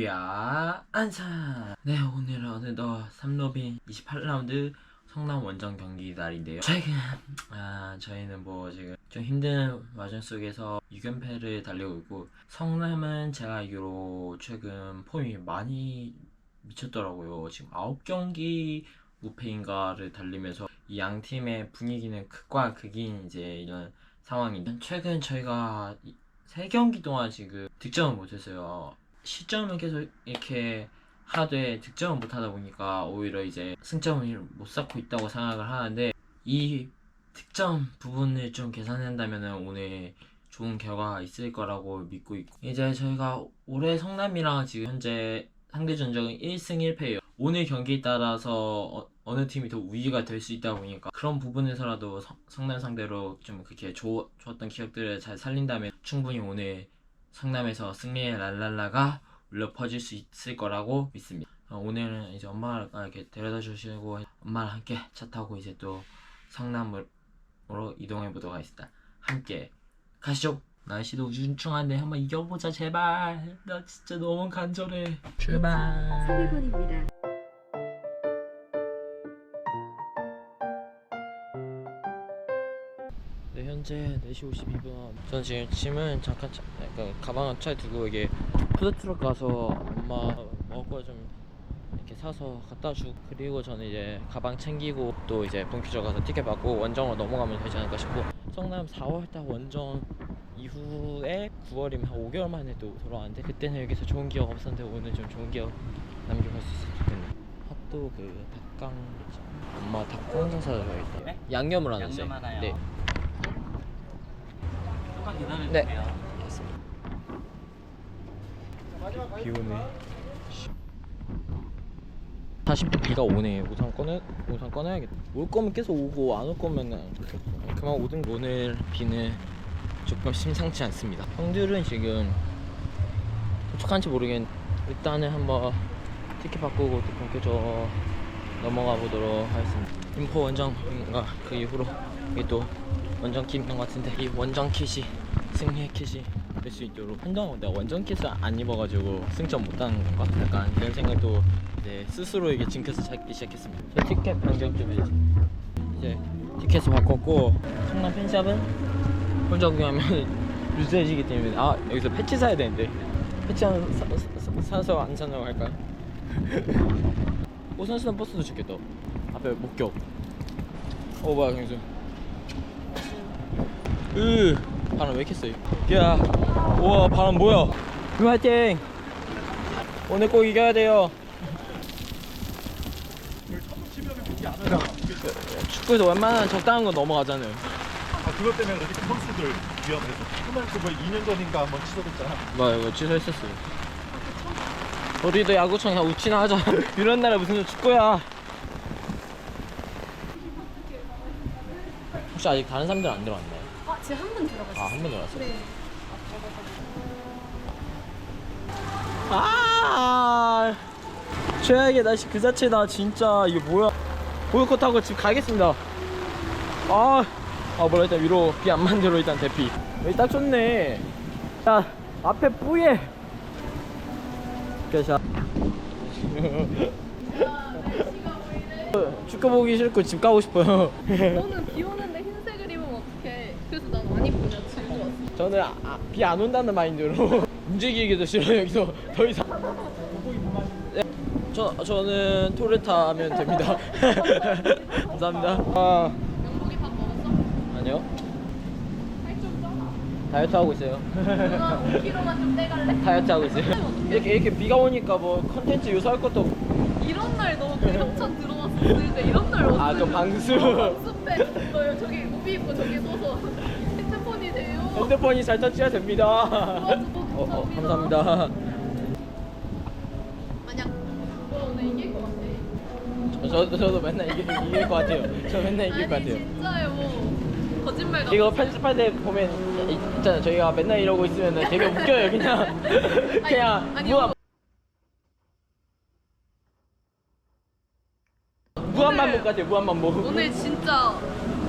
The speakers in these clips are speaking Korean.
위아 안산 네 오늘은 어느덧 3로빈 28라운드 성남 원정 경기 날인데요. 최근 아 저희는 뭐 지금 좀 힘든 와중 속에서 6연패를 달리고 있고 성남은 제가 알기로 최근 폼이 많이 미쳤더라고요. 지금 9경기 무패인가를 달리면서 이 양 팀의 분위기는 극과 극인 이제 이런 상황인데 최근 저희가 이- 세 경기 동안 지금 득점을 못했어요. 시점을 계속 이렇게 하되 득점을 못하다 보니까 오히려 이제 승점을 못 쌓고 있다고 생각을 하는데 이 득점 부분을 좀 계산한다면 오늘 좋은 결과가 있을 거라고 믿고 있고 이제 저희가 올해 성남이랑 지금 현재 상대 전적은 1승 1패예요. 오늘 경기에 따라서 어, 느 팀이 더 우위가 될 수 있다 보니까 그런 부분에서라도 성, 성남 상대로 좀 그렇게 좋, 좋았던 기억들을 잘 살린다면 충분히 오늘 성남에서 승리의 랄랄라가 울려 퍼질 수 있을 거라고 믿습니다. 어, 오늘은 이제 엄마가 이렇게 데려다 주시고 엄마랑 함께 차 타고 이제 또 성남으로 이동해 보도록 하겠습니다. 함께 가시죠. 날씨도 우중충한데 한번 이겨보자 제발. 나 진짜 너무 간절해. 출발. 300원입니다. 현재 4시 52분. 전 지금 짐은 잠깐 차, 그러니까 가방을 차에 두고 이게 푸드트럭 가서 엄마 먹을 거 좀 이렇게 사서 갖다 주고 그리고 저는 이제 가방 챙기고 또 이제 본큐저 가서 티켓 받고 원정으로 넘어가면 되지 않을까 싶고 성남 4월달 원정 이후에 9월이면 한 5개월 만에 또 돌아왔는데 그때는 여기서 좋은 기억 없었는데 오늘 좀 좋은 기억 남겨갈 수 있으면 좋겠네요. 핫도그 그 닭강 엄마 닭강정 사줘야겠다. 네? 양념을 하나 주세요. 양념 하나요. 네. 조금 기다려주세요. 네. 비 오네. 다시 또 비가 오네. 우산 꺼내 우산 꺼내야겠다. 올 거면 계속 오고 안 올 거면은 그만 오든 오늘 비는 조금 심상치 않습니다. 형들은 지금 도착한지 모르겠는데 일단은 한번 티켓 바꾸고 또 본격적으로 넘어가 보도록 하겠습니다. 인포 원정인가 그 이후로 이게 또 원정 킷 있는 것 같은데 이 원정 킷이 승리의 킷이 될 수 있도록 한동안 내가 원정 킷을 안 입어가지고 승점 못하는 건가? 약간 이런 생각도 이제 스스로에게 징크스 찾기 시작했습니다. 저 티켓 변경 좀 해주세요 이제 티켓을 바꿨고 성남 팬샵은 혼자 구하면 유세해지기 때문에 아 여기서 패치 사야 되는데. 패치 한 사, 사, 사 서 안 사냐고 할까요? 오선수단 버스도 좋겠다. 앞에 목격. 어 뭐야 경수. 으 바람 왜 이렇게 세? 야 우와 바람 뭐야? 그 화이팅! 오늘 꼭 이겨야 돼요. 축구에서 웬만한 적당한 거 넘어가잖아요. 아 그것 때문에 그렇게 선수들 위험해서. 조그만 그거 2년 전인가 한번 취소됐잖아. 뭐 이거 취소했었어요. 우리도 야구청 그냥 우치나 하자. 이런 날에 무슨 축구야? 혹시 아직 다른 사람들 안 들어왔나요? 아, 지금 한분 들어가셨어요. 아 한 번 들어왔어요? 네. 아 최악의 날씨. 그 자체다 진짜 이게 뭐야. 보이콧 하고 집 가겠습니다. 아, 아 몰라. 일단 위로 비안 대로 일단 대피. 여기 딱 좋네. 야 앞에 뿌예. 그래서 축구 보기 싫고 집 가고 싶어요. 너는 비오는데 흰색을 입으면 어떡해 그래서 난 안 입고 그냥 들고 왔어 저는 아, 비안 온다는 마인드로 움직이기도 싫어요. 여기서 더 이상. 네, 저, 저는 토레타 하면 됩니다. 감사합니다. 아, 영국이 밥 먹었어? 아니요. 살좀 쪄? 다이어트 하고 있어요. 누나 5kg만 좀 떼갈래? 다이어트 하고 있어요. 이렇게, 이렇게 비가 오니까 뭐 컨텐츠 요새 할 것도 없고. 이런 날너 구경천 들어왔을 때 이런 날 어떻게 아저 방수 방수팩 너 저기 우비 입고 저기 써서 핸드폰이 잘 터치가 됩니다. 어, 어, 감사합니다. 만약 너 오늘 이길 것 같아 저, 저, 저도 맨날 이길, 이길 것 같아요. 저 맨날 이길 것 아니 같아요 진짜요. 거짓말 같아. 이거 편집할 때 보면 이- 있잖아요 저희가 맨날 이러고 있으면 되게 웃겨요. 그냥. 그냥 아니, 무한 무한 반복 같아요 무한 반복. 오늘 진짜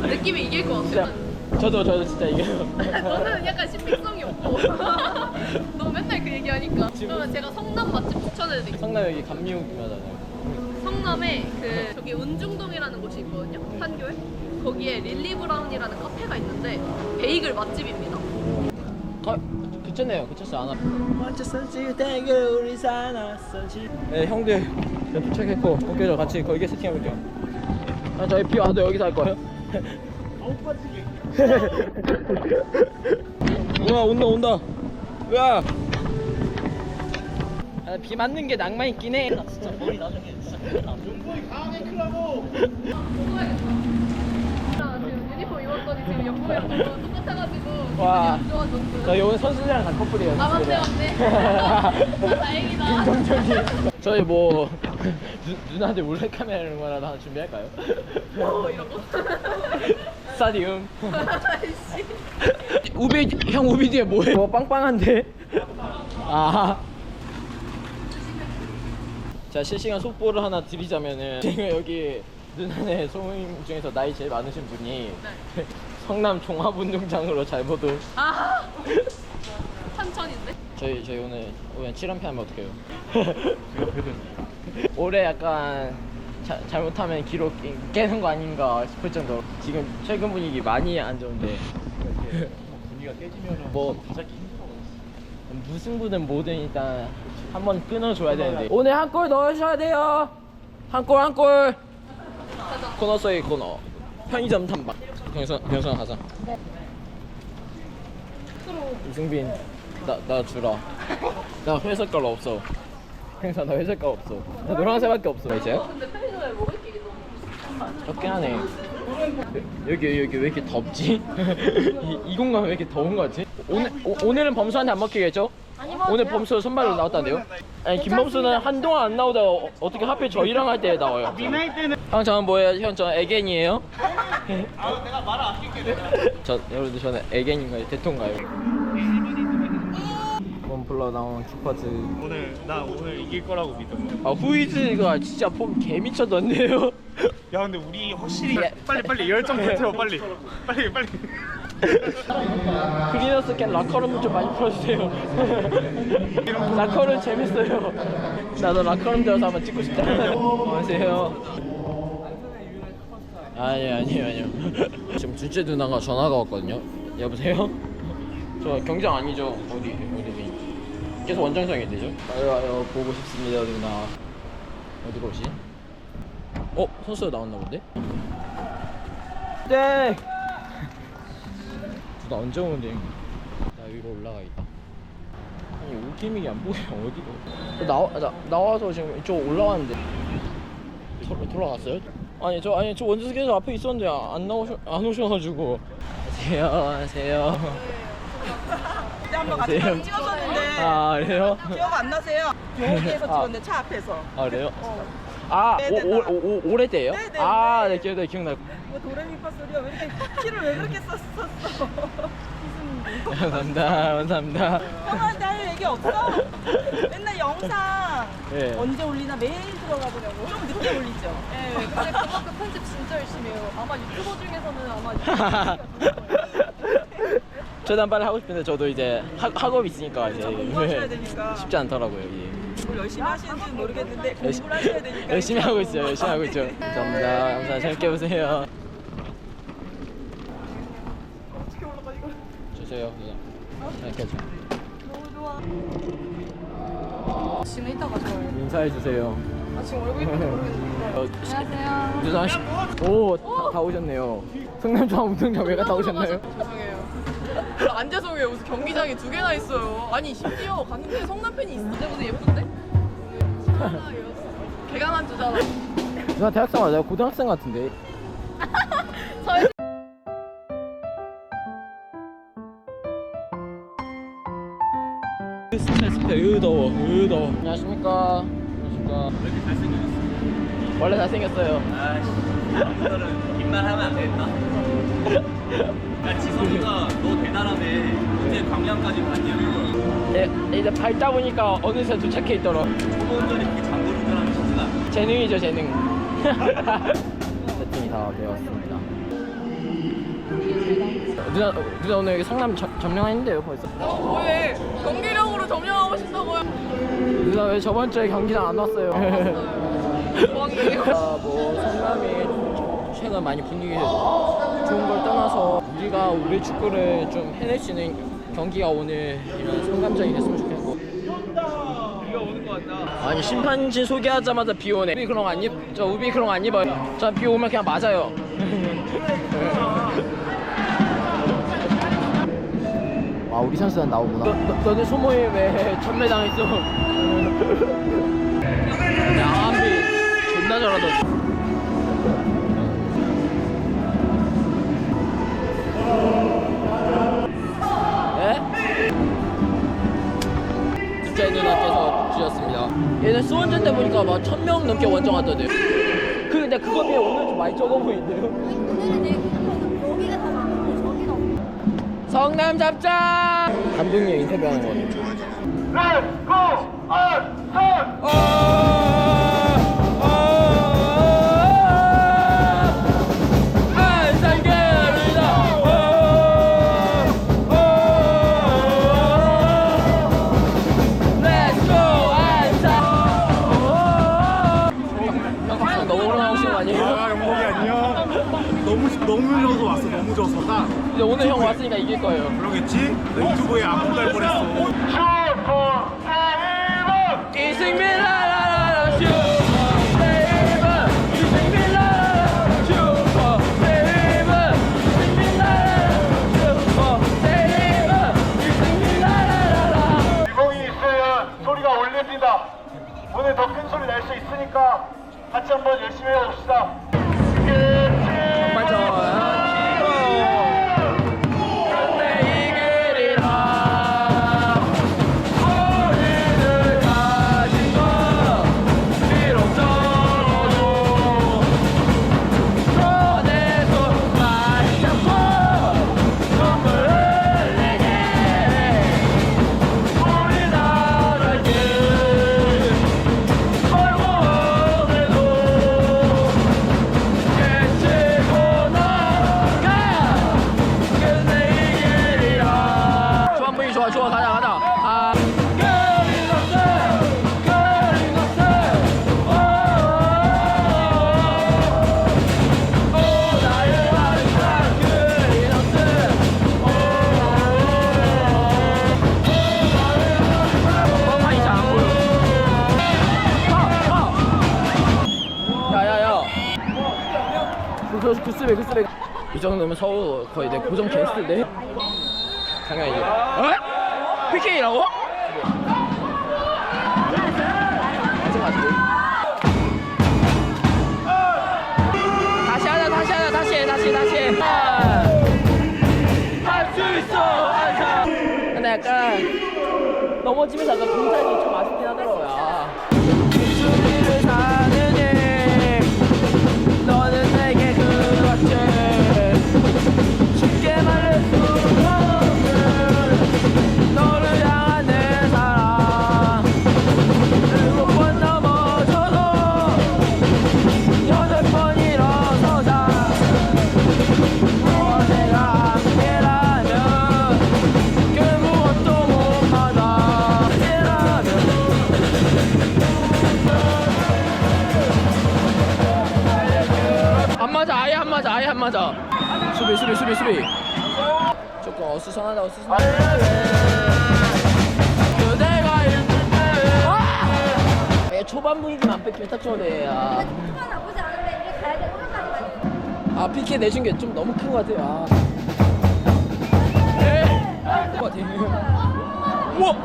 느낌이 이길 것 같아. 진짜 저도 저도 진짜 이겨요. 너는 약간 신빙성이 없고. 너 맨날 그 얘기하니까. 그러면 제가 성남 맛집 추천해드릴게요. 성남 여기 감미옥 유명하잖아요. 성남에 그 저기 은중동이라는 곳이 있거든요. 판교에. 거기에 릴리 브라운이라는 카페가 있는데 베이글 맛집입니다. 어, 그쳤네요. 그쳤어 안 와. 맞췄었지 땡글 우리 사놨었지. 네 형들 저 도착했고 오케이 저 같이 거기 세팅해볼게요. 아 저희 비 와도 여기서 할 거예요. 우 와 온다 온다. 우와. 아, 비 맞는 게 낭만 있긴 해. 진짜 머리 나중에 진짜 아, 지금 입었더니 지금 옆구리랑 너무 똑같아가지고 와. 기분이 안 좋아졌어요. 저희 오늘 선수들이랑 간 커플이에요. 아 맞네. 맞네. 다행이다. 긍정적인. 저희 뭐 누, 누나한테 몰래 카메라 이런 거라도 하나 준비할까요? 뭐 이러고. 스타디움. 아이씨. 우비 형 우비 뒤에 뭐해? 뭐 빵빵한데? 아. 자 실시간 속보를 하나 드리자면은 지금 여기 누나네 소모임 중에서 나이 제일 많으신 분이 성남 종합운동장으로 잘못 온 아. 삼천인데? 저희 저희 오늘 오늘 7연패 하면 어떡해요? 올해 약간 자, 잘못하면 기록 깨- 깨는 거 아닌가 싶을 정도로 지금 최근 분위기 많이 안 좋은데 분위기가 깨지면은 뭐 갑자기 힘들어. 무슨 분은 뭐든 일단 한번 끊어줘야 되는데 오늘 한 골 넣으셔야 돼요 한 골 한골 코너 속의 코너. 편의점 탐방. 병선 병선 하자. 이승빈 나 나 주라. 나 회색 깔 없어. 행사 나 회색 깔 없어. 나 노란색밖에 없어. 이제 근데 편의점에 먹을 게 너무 적긴 하네. 여기 여기 왜 이렇게 덥지? 이, 이 공간 왜 이렇게 더운 거지? 오늘 오, 오늘은 범수한테 안 먹히겠죠? 오늘 범수 선발로 나왔다는데요? 아니 김범수는 한동안 안 나오다가 어, 어떻게 하필 저희랑 할 때 나와요? 형 저는 뭐예요? 형 저는 애견이에요? 아 내가 말을 아낄게 저 여러분들 저는 애견인가요? 대통가요? 원플러 나온 큐퍼즈 오늘 나 오늘 이길 거라고 믿어. 아 후이즈가 진짜 폼 개미쳤던데요? 야 근데 우리 확실히 예. 빨리 빨리 열정 보태요 빨리 빨리 빨리. 그리너스 캔 라커룸 좀 많이 풀어주세요. 라커룸 재밌어요. 나도 라커룸 들어서 한번 찍고 싶다. 안녕하세요. 아니 아니요 아니요. 지금 둘째 누나가 전화가 왔거든요. 여보세요? 저 경장 아니죠? 어디 어디 계속 원정상이 되죠? 아유 아유 보고 싶습니다 누나. 어디로 오시? 어 선수가 나왔나 본데? 네. 나 언제 오는데? 나 위로 올라가 있다. 아니 울기믹이 안 보여 어디로? 나와 나 나와서 지금 이쪽 올라왔는데 돌, 돌아갔어요? 아니 저 아니 저 원주 스케에서 앞에 있었는데 안 나오셔 안 오셔가지고 안녕하세요 안녕하세요. 그때 한번 같이 안녕하세요. 사진 찍었었는데 아 그래요? 기억 안 나세요? 아. 찍었는데 차 앞에서 아 그래요? 어. 아 네, 네, 오, 오, 오, 오, 올해 때요? 네, 네, 아, 네. 네, 기억, 네, 기억나. 뭐 도레미파 소리야 왜 이렇게 키를 왜 그렇게 썼었어 감사합니다, 감사합니다. 형한테 할 얘기 없어? 맨날 영상 예. 언제 올리나 매일 들어가 보냐고 좀 늦게 올리죠 네, 근데 그만큼 편집 진짜 열심히 해요. 아마 유튜버 중에서는 아마 유튜버가 최고 예요. 저도 한번 하고 싶은데 저도 이제 학, 학업 있으니까 이제 공부하셔야 되니까. 쉽지 않더라고요 이게. 뭘 열심히 하시는지는 모르겠는데 열심- 공부를 하셔야 되니까 열심히 하고 있어요 열심히 하고 있죠 감사합니다 감사합니다 재밌게 보세요 어떻게 올라가 이걸 주세요 누나 이렇게 하죠 너무 좋아 지금 이따가 저요. 인사해 주세요 아 지금 얼굴 이쁘게 모르겠는데. 어, 시- 안녕하세요. 누나 씨, 오다 다 오셨네요 성남중앙 운동장 왜 갔다 오셨나요? 죄송해요. 안 죄송해요. 무슨 경기장이 두 개나 있어요. 아니 심지어 갔는데 성남 팬이 있어. 근데 무슨 예쁜데? 이랬어. 개강한 주잖아. 누나 대학생 맞아요? 고등학생 같은데 저희 스페 스페 으 더워 으 더워 안녕하십니까 안녕하십니까 왜 이렇게 잘생겼어? 원래 잘생겼어요 오늘은 빈말 하면 안 되겠다. 야 지성이가 너 대단하네. 이제 광양까지 갔냐? 네, 이제 밟다 보니까 어느새 도착해 있더라 초보 운전이 그렇게 장거리 운전하면 쉽지가 않아. 재능이죠 재능 세팅이 다 되었습니다 누나 누나 오늘 여기 성남 점, 점령했는데요 벌써. 어 뭐해? 경기력으로 점령하고 싶다고요? 누나 왜 저번 주에 경기장 안 왔어요? 아, 뭐 성남이 최근 많이 분위기 좋은 걸 떠나서 우리가 우리 축구를 좀 해낼 수 있는 경기가 오늘 이런 성남전이 됐으면 좋겠고. 아니 심판진 소개하자마자 비 오네. 우비 그런 거안 입, 저 우비 그런 거안 입어요. 저 비 오면 그냥 맞아요. 아 우리 선수단 나오구나. 너, 너, 너네 소모임 왜 전매당했어? 야 한비 존나 잘하던 국자의 누나께서 주셨습니다. 얘는 수원전 때 보니까 막 천 명 넘게 원정하던데. 그 근데 그거 비해 오늘 좀 많이 적어 보이는데요? 오늘은 여기가 더 저기가 성남 잡자! 감독님 인터뷰하는 거네. 너무 오래 나오신 거 아니에요? 아 영복이 안녕. 너무 너무 져서 왔어. 너무 져서. 나 이제 오늘 형 왔으니까 이길 거예요. 그러겠지? 나 유튜브에 안갈 뻔했어. 이승민 라라라라 슈퍼 세이브 이승민 라라라 슈퍼 세이브 이승민 라라라 슈퍼 세이브 이승민 라라라라 유공이 있으면 소리가 올립니다. 오늘 더 큰 소리 낼 수 있으니까 같이 한번 열심히 해봅시다. 넘어지면서 약간 동작이 좀 아쉽긴 하더라고요 수비 수비 수비 수비. 조금 어수선하다 어수선하다. 그대가 있을 때 초반 분위기만 안 뺏기면 딱 좋은데 아, 초반 나쁘지 않은데 이제 가야 가야 돼아 PK 내준 게 좀 너무 큰 것 같아요. 아. 네. 것 같아 우와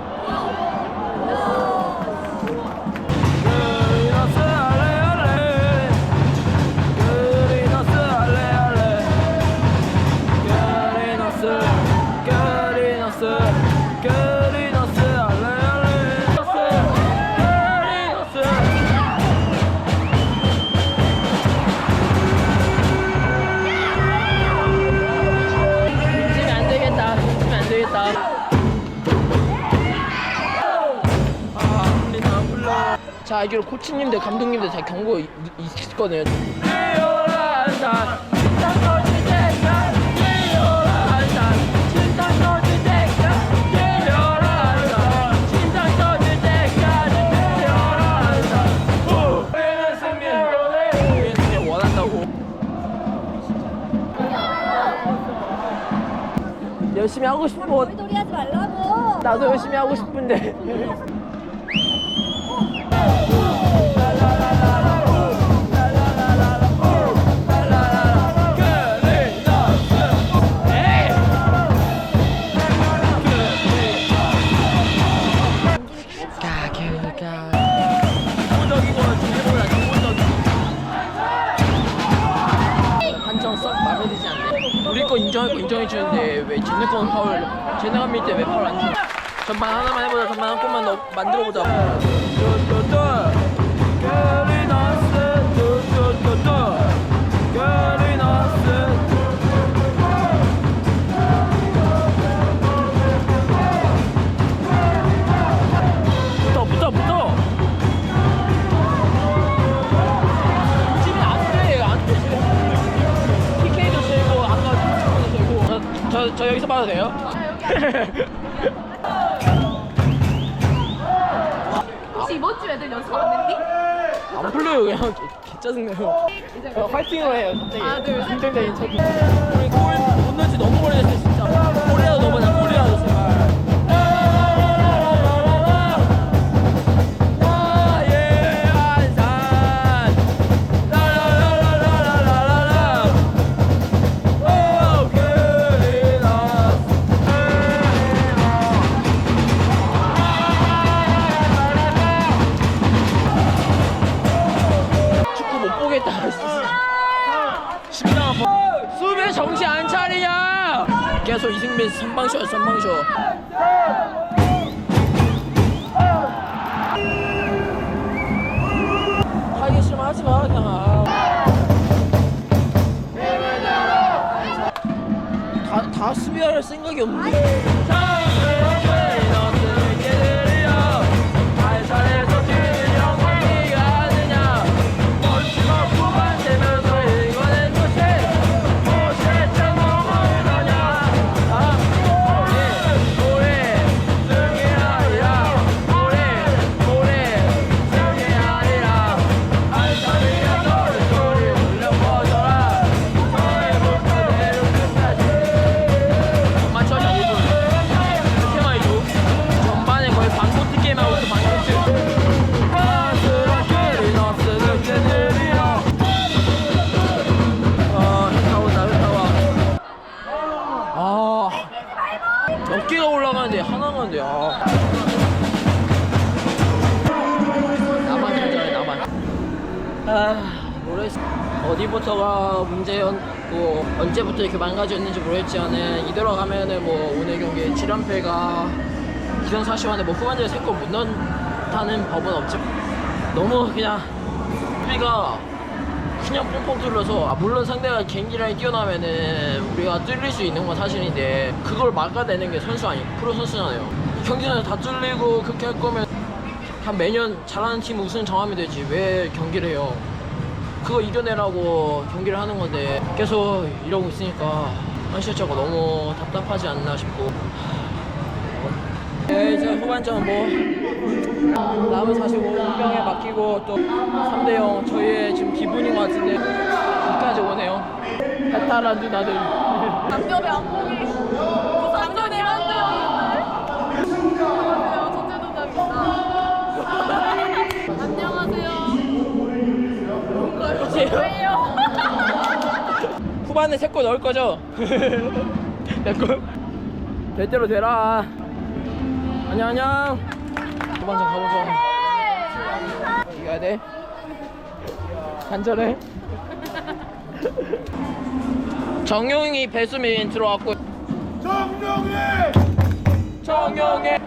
다 알기로 코치님들 감독님들 다 경고 있, 있을 거네요. 열심히 하고 싶어. 뭐, 나도 열심히 하고 싶은데. 우리 거 인정할 거 인정해 주는데 왜 쟤네 건 파울, 쟤네가 밀때왜 파울 안 줘? 전반 하나만 해보자. 전반 한 골만 넣, 만들어 보자. 돼요? 혹시 이번 주 애들 연습 안 했니? 안 풀려요 그냥 개, 개 짜증나요. 어, 화이팅으로 해요 갑자기. 하나, 둘, 셋. 긍정적인 척. 우리 골못 넣은 지 너무 오래됐어 진짜. 골이라도 넣어보자 골이라도 제발. 선방쇼. 하기 싫으면 하지 마 그냥. 다, 다 수비할 생각이 없는데. 망가졌는지 모르겠지만은 이대로 가면은 뭐 오늘 경기 7연패가 기선사시환에 뭐 후반전에 세골 못 넣는다는 법은 없죠. 너무 그냥 수비가 그냥 뽕뽕 뚫려서 아, 물론 상대가 갱기라인 뛰어나면은 우리가 뚫릴 수 있는 건 사실인데 그걸 막아내는 게 선수 아니 프로 선수잖아요. 경기장에서 다 뚫리고 그렇게 할 거면 한 매년 잘하는 팀 우승 정하면 되지. 왜 경기를 해요 그거 이겨내라고 경기를 하는 건데 계속 이러고 있으니까 한시적가 너무 답답하지 않나 싶고. 네, 이제 후반전 뭐 남은 45분경에 맡기고 또 3대0 저희의 지금 기분인 것 같은데 끝까지 오네요. 해탈한 누나들. 남녀의 악몽이 후반에 3골 넣을 거죠? 내골. 될 대로 되라. 안녕 안녕. 후반전 가보자. 이겨야 돼. 간절해. 정용이 배수민 들어왔고. 정룡이! 정용의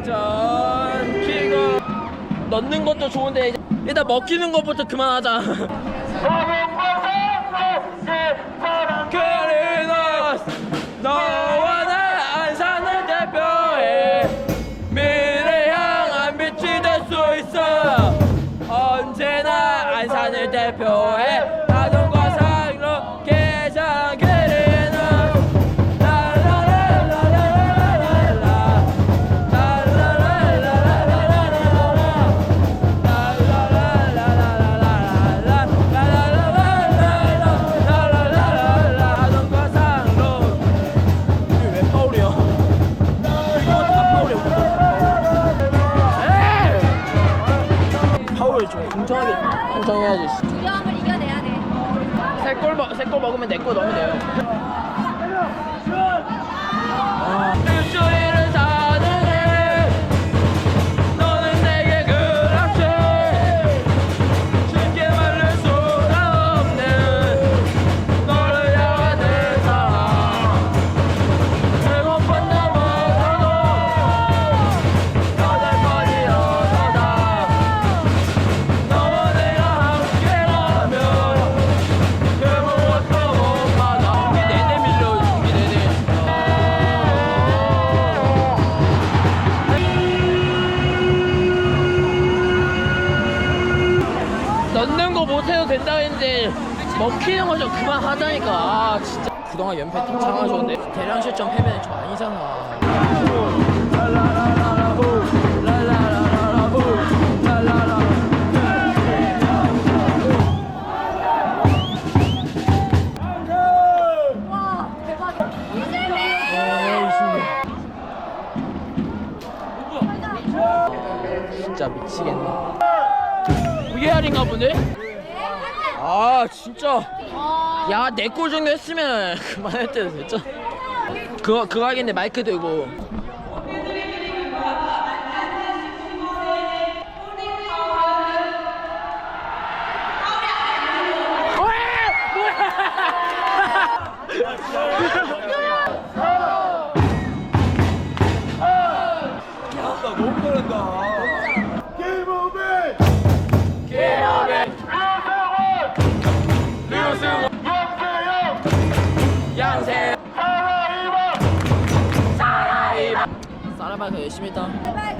완전 키고 넣는 것도 좋은데 일단 먹히는 것부터 그만하자. 그리너스 그동안 연패 창하셨는데 대량 실점 패배는 저 아니잖아 와 대박이다. 진짜 미치겠네 VR인가 보네? 아 진짜 야내골 정도 했으면 그만할 때도 됐죠. 그거 그거 하겠네. 마이크 들고 열심히 했다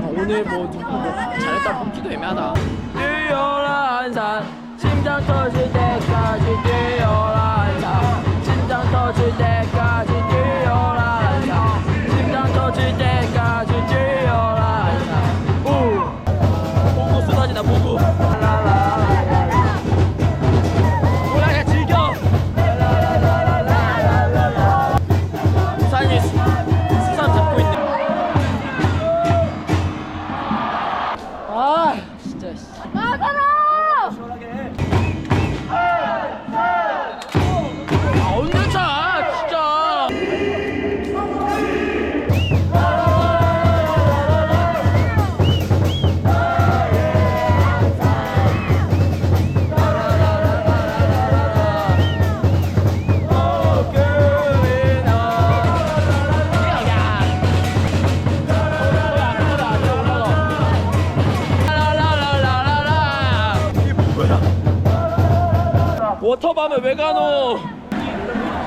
오늘 뭐 뭐 잘했다 뽑기도 애매하다. 뛰어라 한산 심장 터질 때까지 뛰어라 한산 심장 터질 때까지 뛰어라 한산 심장 터질 때까지 외가노?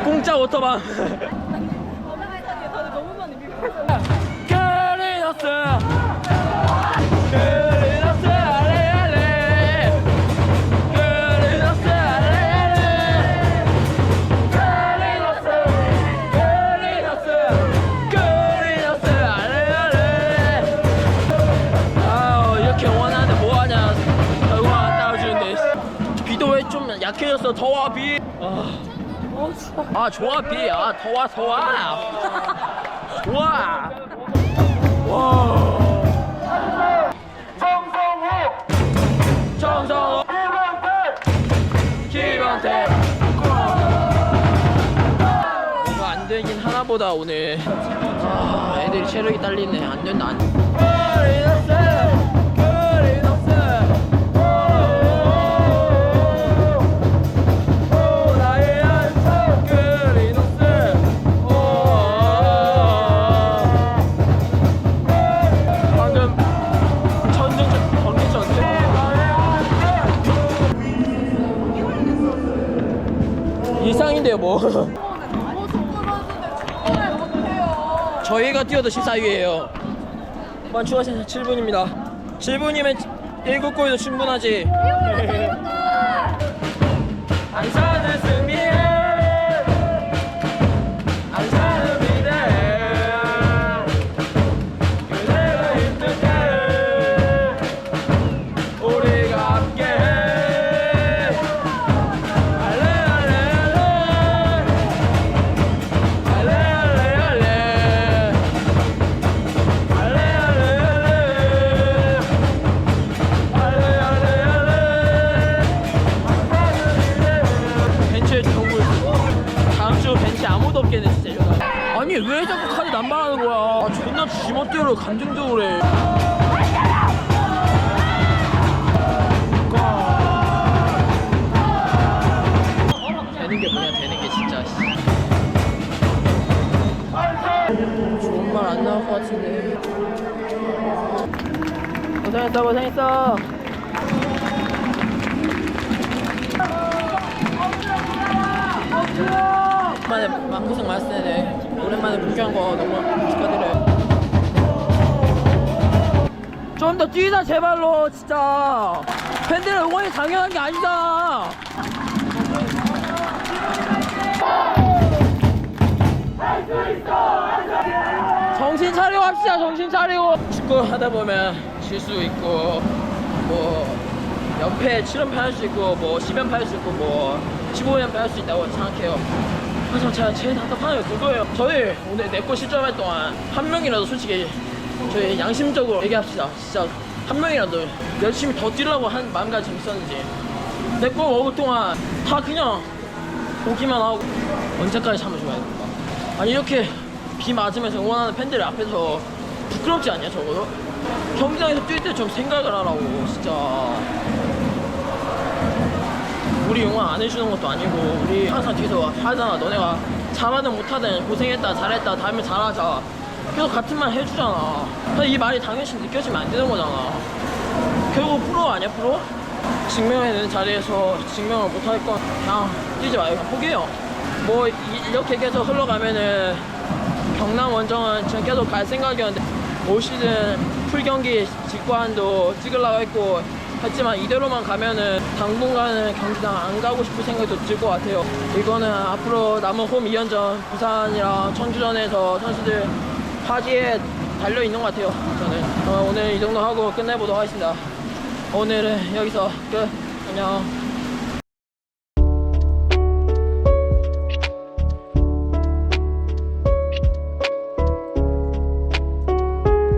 공짜 워터밤 아 좋아 비 아 더워 더워 좋아. 와. 정성호 정성호 김한태 김한태 뭔가 안 되긴 하나보다 오늘. 아 애들이 체력이 딸리네. 안 된다 안 저희가 뛰어도 14위에요. 만 추가 시간 7분입니다. 7분이면 7골도 충분하지 감정적으로 해. 되는 게 뭐냐 되는 게 진짜 씨. 좋은 말 안 나올 것 같은데. 고생했어 고생했어. 오랜만에 고생 많았을 텐데 오랜만에 복귀한 거 너무 축하드려요 좀 더 뛰자 제발로 진짜. 팬들의 응원이 당연한 게 아니다. 정신 차리고 합시다 정신 차리고. 축구 하다 보면 질수 있고 뭐 연패 7연패 할 수 있고 뭐 10연패 할 수 있고 뭐 15연패 할 수 있다고 생각해요. 그래서 제가 제일 답답한 게 그거예요. 저희 오늘 내거 실점할 동안 한 명이라도 솔직히 저희 양심적으로 얘기합시다. 진짜 한 명이라도 열심히 더 뛰려고 한 마음가짐 있었는지. 내 거 먹을 동안 다 그냥 오기만 하고 언제까지 참아줘야 됩니까 아니 이렇게 비 맞으면서 응원하는 팬들 앞에서 부끄럽지 않냐 적어도? 경기장에서 뛸 때 좀 생각을 하라고 진짜. 우리 응원 안 해주는 것도 아니고 우리 항상 뒤에서 하잖아 너네가 잘하든 못하든 고생했다 잘했다 다음에 잘하자 계속 같은 말 해주잖아 근데 이 말이 당연시 느껴지면 안 되는 거잖아 결국 프로 아니야 프로? 증명해야 되는 자리에서 증명을 못 할 건 그냥 뛰지 말고 포기해요 뭐 이- 이렇게 계속 흘러가면은 경남 원정은 지금 계속 갈 생각이었는데 올 시즌 풀 경기 직관도 찍으려고 했고 했지만 이대로만 가면은 당분간은 경기장 안 가고 싶을 생각도 들 것 같아요. 이거는 앞으로 남은 홈 2연전 부산이랑 청주전에서 선수들 파지에 달려 있는 것 같아요. 저는 어, 오늘 이 정도 하고 끝내보도록 하겠습니다. 오늘은 여기서 끝. 안녕.